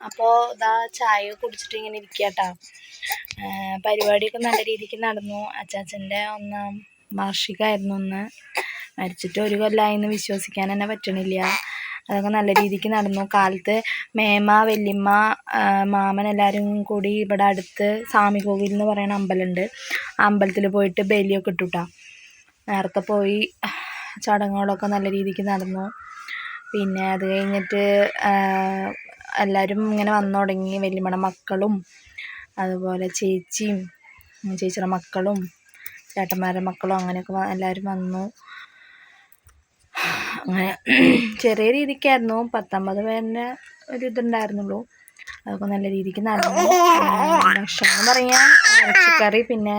അപ്പോൾ ഇതാ ചായ കുടിച്ചിട്ട് ഇങ്ങനെ ഇരിക്കട്ടാ. പരിപാടിയൊക്കെ നല്ല രീതിക്ക് നടന്നു. അച്ചാച്ചന്റെ ഒന്നാം വാർഷികമായിരുന്നു ഒന്ന് മരിച്ചിട്ട് ഒരു കൊല്ലായെന്ന് വിശ്വസിക്കാൻ തന്നെ പറ്റണില്ല. അതൊക്കെ നല്ല രീതിക്ക് നടന്നു. കാലത്ത് മേമ വല്യമ്മ മാമൻ എല്ലാവരും കൂടി ഇവിടെ അടുത്ത് സ്വാമി കോവിൽ എന്ന് പറയുന്ന അമ്പലമുണ്ട്. ആ അമ്പലത്തിൽ പോയിട്ട് ബലിയൊക്കെ ഇട്ടുട്ടാ. നേരത്തെ പോയി ചടങ്ങുകളൊക്കെ നല്ല രീതിക്ക് നടന്നു. പിന്നെ അത് കഴിഞ്ഞിട്ട് എല്ലാവരും ഇങ്ങനെ വന്നു തുടങ്ങി. വല്യമ്മയുടെ മക്കളും അതുപോലെ ചേച്ചിയും ചേച്ചിയുടെ മക്കളും ചേട്ടന്മാരുടെ മക്കളും അങ്ങനെയൊക്കെ എല്ലാവരും വന്നു. അങ്ങനെ ചെറിയ രീതിക്കായിരുന്നു. പത്തൊമ്പത് പേരുടെ ഒരു ഇതുണ്ടായിരുന്നുള്ളൂ. അതൊക്കെ നല്ല രീതിക്ക് നടന്നു. ഭക്ഷണം എന്ന് പറയാൻ ഇറച്ചിക്കറി പിന്നെ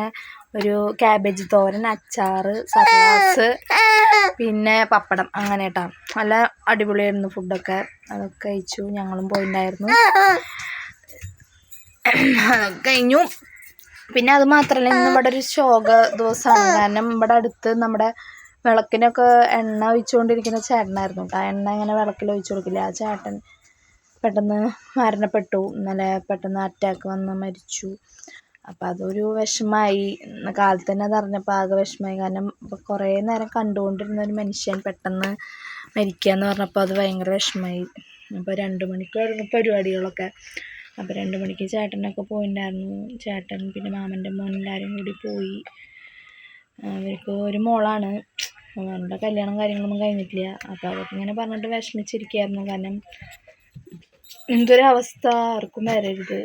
ഒരു ക്യാബേജ് തോരൻ അച്ചാർ സർലാസ് പിന്നെ പപ്പടം അങ്ങനെ കേട്ടോ നല്ല അടിപൊളിയായിരുന്നു ഫുഡൊക്കെ അതൊക്കെ കഴിച്ചു ഞങ്ങളും പോയിട്ടുണ്ടായിരുന്നു അതൊക്കെ കഴിഞ്ഞു. പിന്നെ അത് മാത്രമല്ല ഇന്ന് ഇവിടെ ഒരു ശോക ദിവസമാണ്. കാരണം ഇവിടെ അടുത്ത് നമ്മുടെ വിളക്കിനൊക്കെ എണ്ണ ഒഴിച്ചുകൊണ്ടിരിക്കുന്ന ചേട്ടനായിരുന്നു കേട്ടോ. എണ്ണ ഇങ്ങനെ വിളക്കിൽ ഒഴിച്ചു കൊടുക്കില്ല. ആ ചേട്ടൻ പെട്ടെന്ന് മരണപ്പെട്ടു. ഇന്നലെ പെട്ടെന്ന് അറ്റാക്ക് വന്ന് മരിച്ചു. അപ്പം അതൊരു വിഷമമായി കാലത്ത് തന്നെ അത് അറിഞ്ഞപ്പോൾ ആകെ വിഷമമായി കാരണം കുറേ നേരം കണ്ടുകൊണ്ടിരുന്ന ഒരു മനുഷ്യൻ പെട്ടെന്ന് മരിക്കുക എന്ന് പറഞ്ഞപ്പോൾ അത് ഭയങ്കര വിഷമമായി അപ്പോൾ രണ്ട് മണിക്കായിരുന്നു പരിപാടികളൊക്കെ. അപ്പോൾ രണ്ട് മണിക്ക് ചേട്ടനൊക്കെ പോയിട്ടുണ്ടായിരുന്നു ചേട്ടൻ പിന്നെ മാമന്റെ മോൻ എല്ലാവരും കൂടി പോയി. അവർക്ക് ഒരു മോളാണ്. അവരുടെ കല്യാണം കാര്യങ്ങളൊന്നും കഴിഞ്ഞിട്ടില്ല. അപ്പോൾ അതൊക്കെ ഇങ്ങനെ പറഞ്ഞിട്ട് വിഷമിച്ചിരിക്കുകയായിരുന്നു കാരണം എന്തൊരവസ്ഥ? ആർക്കും വരരുത്.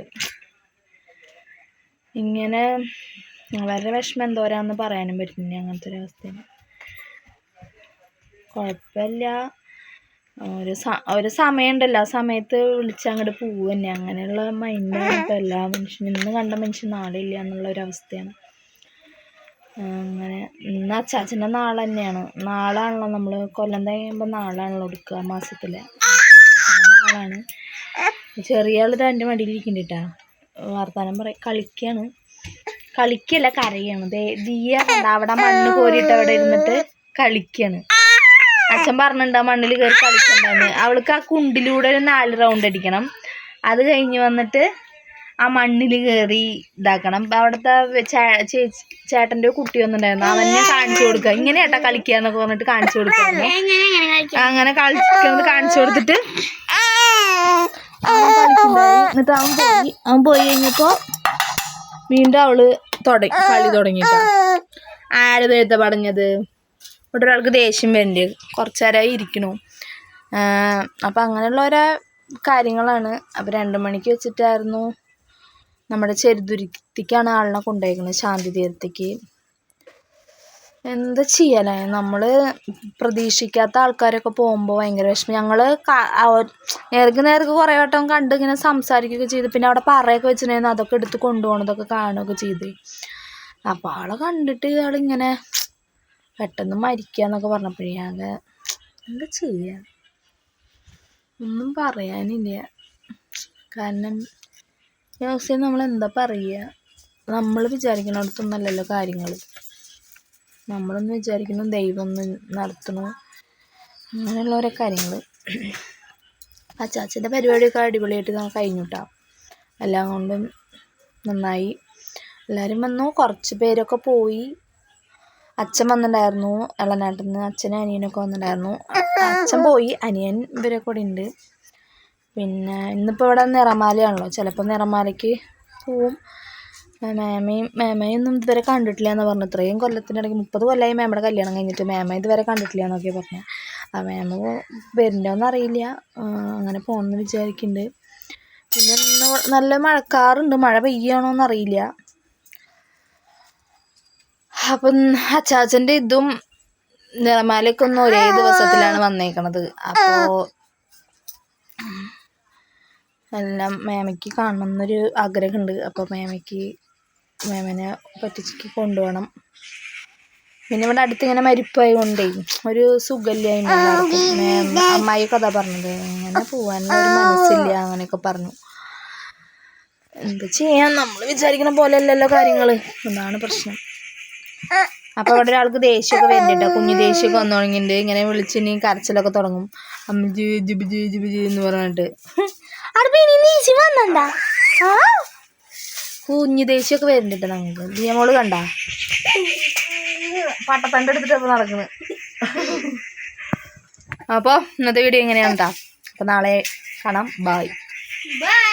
ഇങ്ങനെ അവരുടെ വിഷമം എന്തോരാന്ന് പറയാനും പറ്റുന്നില്ല അങ്ങനത്തെ ഒരു അവസ്ഥയാണ് കുഴപ്പമില്ല ഒരു സ ഒരു സമയമുണ്ടല്ലോ. ആ സമയത്ത് വിളിച്ച് അങ്ങോട്ട് പോവുക തന്നെ അങ്ങനെയുള്ള ഇപ്പോൾ എല്ലാ മനുഷ്യനും. ഇന്ന് കണ്ട മനുഷ്യൻ നാളെ ഇല്ല എന്നുള്ള ഒരു അവസ്ഥയാണ്. അങ്ങനെ ഇന്ന് അച്ചാച്ചന്റെ നാളെ തന്നെയാണ് നാളാണല്ലോ നമ്മൾ കൊല്ലം കഴിയുമ്പോൾ നാളാണല്ലോ എടുക്കുക മാസത്തിലെ. നാളാണ്. ചെറിയ ആൾ രണ്ട് മടിയിലിരിക്കുന്നുണ്ട് കേട്ടോ വർത്താനം പറയും. കളിക്കാണ്. കളിക്കല്ല കരയാണ്. ദിയ അവിടെ മണ്ണ് കോരിയിട്ട് അവിടെ ഇരുന്നിട്ട് കളിക്കാണ്. അച്ഛൻ പറഞ്ഞിട്ടുണ്ട് ആ മണ്ണിൽ കയറി കളിക്കണ്ടെന്ന്. അവൾക്ക് ആ കുണ്ടിലൂടെ ഒരു നാല് റൗണ്ട് അടിക്കണം. അത് കഴിഞ്ഞ് വന്നിട്ട് ആ മണ്ണിൽ കയറി ഇതാക്കണം. അവിടുത്തെ ചേച്ചി ചേട്ടന്റെ കുട്ടി വന്നിട്ടുണ്ടായിരുന്നു. അവനെ കാണിച്ചു കൊടുക്കുക. ഇങ്ങനെ ഏട്ടാ കളിക്കുക എന്നൊക്കെ പറഞ്ഞിട്ട് കാണിച്ചു കൊടുക്കുക അങ്ങനെ കളിക്കുന്നത് കാണിച്ചു കൊടുത്തിട്ട് അവൻ കളിക്കുന്നുണ്ടായി. എന്നിട്ട് അവൻ പോയി. അവൻ പോയി കഴിഞ്ഞപ്പോൾ വീണ്ടും അവൾ തുടങ്ങി കളി തുടങ്ങിട്ടോ. ആര് എഴുത്ത പറഞ്ഞത്? ഇവിടെ ഒരാൾക്ക് ദേഷ്യം വേണ്ടി കുറച്ചേരായി നേരമായി ഇരിക്കണു. അപ്പം അങ്ങനെയുള്ള ഓരോ കാര്യങ്ങളാണ്. അപ്പം രണ്ട് മണിക്ക് വെച്ചിട്ടായിരുന്നു നമ്മുടെ ചെറുതുരുത്തിക്കാണ് ആളിനെ കൊണ്ടുപോയിരിക്കുന്നത് ശാന്തി തീരത്തേക്ക്. എന്താ ചെയ്യാനേ നമ്മൾ പ്രതീക്ഷിക്കാത്ത ആൾക്കാരൊക്കെ പോകുമ്പോൾ ഭയങ്കര വിഷമം. ഞങ്ങൾ നേർക്ക് നേർക്ക് കുറേ വട്ടം കണ്ട് ഇങ്ങനെ സംസാരിക്കുകയൊക്കെ ചെയ്തു. പിന്നെ അവിടെ പറയൊക്കെ വെച്ചിട്ടുണ്ടായിരുന്നു. അതൊക്കെ എടുത്ത് കൊണ്ടുപോകണതൊക്കെ കാണുകയൊക്കെ ചെയ്തു. അപ്പോൾ ആളെ കണ്ടിട്ട് ഇയാളിങ്ങനെ പെട്ടെന്ന് മരിക്കുക എന്നൊക്കെ പറഞ്ഞപ്പോഴേ ആകെ എന്താ ഒന്നും പറയാനില്ല. കാരണം ഈ നമ്മൾ എന്താ പറയുക നമ്മൾ വിചാരിക്കുന്നിടത്തൊന്നല്ലല്ലോ കാര്യങ്ങൾ നമ്മളൊന്ന് വിചാരിക്കുന്നു ദൈവം ഒന്ന് നടത്തണു അങ്ങനെയുള്ള ഓരോ കാര്യങ്ങൾ അച്ചാച്ചന്റെ പരിപാടിയൊക്കെ അടിപൊളിയായിട്ട് കഴിഞ്ഞു കേട്ടോ എല്ലാം കൊണ്ടും നന്നായി. എല്ലാവരും വന്നു. കുറച്ച് പേരൊക്കെ പോയി. അച്ഛൻ വന്നിട്ടുണ്ടായിരുന്നു ഇളനാട്ടിൽ നിന്ന് അച്ഛനും അനിയനൊക്കെ വന്നിട്ടുണ്ടായിരുന്നു അച്ഛൻ പോയി. അനിയൻ ഇവരെ കൂടെ ഉണ്ട് പിന്നെ ഇന്നിപ്പോൾ ഇവിടെ നിറമാലയാണല്ലോ. ചിലപ്പോൾ നിറമാലയ്ക്ക് പോവും. മേമയും മേമയൊന്നും ഇതുവരെ കണ്ടിട്ടില്ല എന്ന് പറഞ്ഞു ഇത്രയും കൊല്ലത്തിനിടയ്ക്ക് മുപ്പത് കൊല്ലമായി മേമയുടെ കല്യാണം കഴിഞ്ഞിട്ട് മേമ ഇതുവരെ കണ്ടിട്ടില്ല എന്നൊക്കെ പറഞ്ഞു. ആ മേമ വരുന്നുണ്ടോയെന്ന് അറിയില്ല അങ്ങനെ പോകണമെന്ന് വിചാരിക്കുന്നുണ്ട് പിന്നെ ഇന്ന് നല്ല മഴക്കാറുണ്ട്. മഴ പെയ്യണോന്ന് അറിയില്ല അപ്പം അച്ചാച്ചന്റെ ഇതും നിറമാലയൊക്കെ ഒന്ന് ഒരേ ദിവസത്തിലാണ് വന്നേക്കണത്. അപ്പോ എല്ലാം മേമയ്ക്ക് കാണണം എന്നൊരു ആഗ്രഹമുണ്ട് അപ്പോൾ മേമയ്ക്ക് മേമനെ പറ്റിച്ചിക്ക് കൊണ്ടുപോകണം പിന്നെ ഇവിടെ അടുത്ത് ഇങ്ങനെ മരിപ്പായി കൊണ്ടേ ഒരു സുഖമില്ല എല്ലാവർക്കും അമ്മായി കഥ പറഞ്ഞത്. അങ്ങനെ പോകാനുള്ള ഒരു മനസ്സില്ല അങ്ങനെയൊക്കെ പറഞ്ഞു. എന്താ ചെയ്യാം? നമ്മൾ വിചാരിക്കുന്ന പോലെ അല്ലല്ലോ കാര്യങ്ങൾ എന്നാണ് പ്രശ്നം അപ്പൊ അവിടെ ഒരാൾക്ക് ദേഷ്യമൊക്കെ വരുന്നുണ്ട് കുഞ്ഞു ദേഷ്യമൊക്കെ വന്നു തുടങ്ങിയിട്ടുണ്ട് ഇങ്ങനെ വിളിച്ചിനി കരച്ചിലൊക്കെ തുടങ്ങും. അമ്മ ജിബിജി ജിബിജി ജിബി എന്ന് പറഞ്ഞിട്ട്. അവിടെ ഇനി വന്നണ്ടാ കുഞ്ഞു ദേഷ്യമൊക്കെ വരുന്നുണ്ട് നമുക്ക്. ദിയമോൾ കണ്ട? പട്ടത്തണ്ട് എടുത്തിട്ട് അപ്പോൾ നടക്കുന്നത് അപ്പോൾ ഇന്നത്തെ വീഡിയോ എങ്ങനെയാണ് കേട്ടോ അപ്പോൾ നാളെ കാണാം. Bye bye